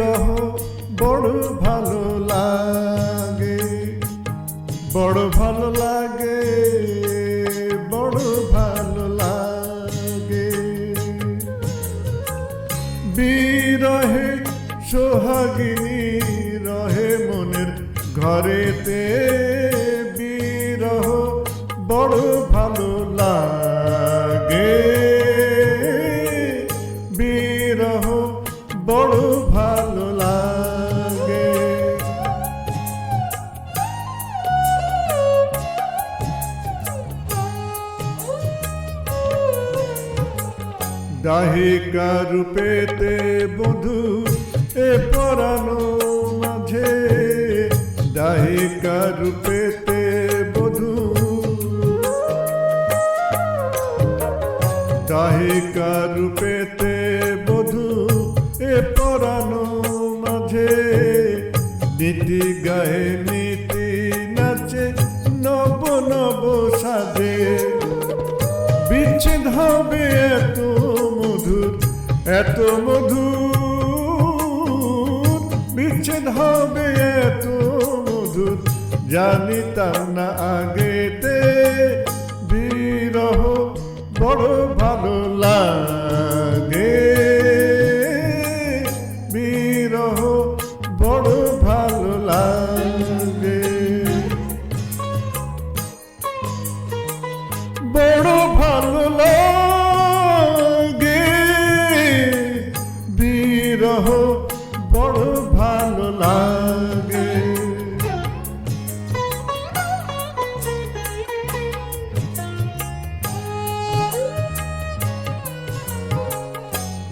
বিরহ বড় ভালো লাগে। বড় ভালো লাগে, বড় ভালো লাগে। বিরহে সোহাগিনী রহে মনের ঘরেতে। দাহিকা রূপেতে বধু, এ পরানো মাঝে। দাহিকা রূপেতে বধু। দাহিকা রূপেতে বধু, এ পরানো মাঝে। নীতি গায়ে নীতি নাচে, নব নব সাজে। বিচ্ছেদ হবে এত মধুর এত মধুর বিচ্ছেদ হবে এত মধুর জানিতাম না আগেতে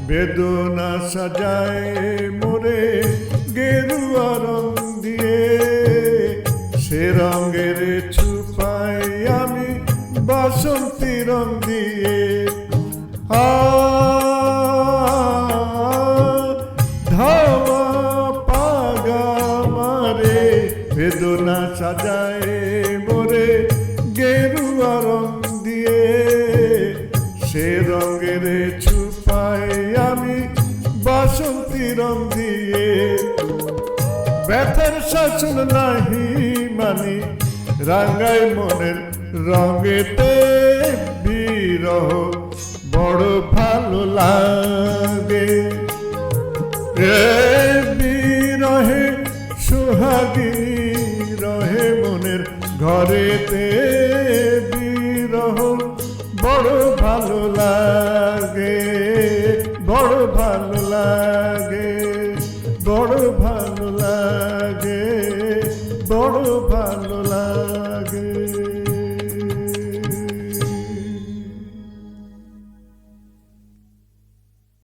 বেদনা সাজায় মোরে গেরুয়া রং দিয়ে। সে রঙের ছুপাই আমি বাসন্তী রং দিয়ে। আ পাগা মারে, বেদনা সাজায় রং দিয়ে। ব্যথার শাসন নাহি মানি রাঙ্গাই মনের রঙেতে বিরহ, বড় ভালো লাগে। এ বিরহে সোহাগিনী রহে মনের ঘরেতে বিরহ, বড় ভালো লাগে, বড় ভালো বড় ভালো লাগে বড় ভালো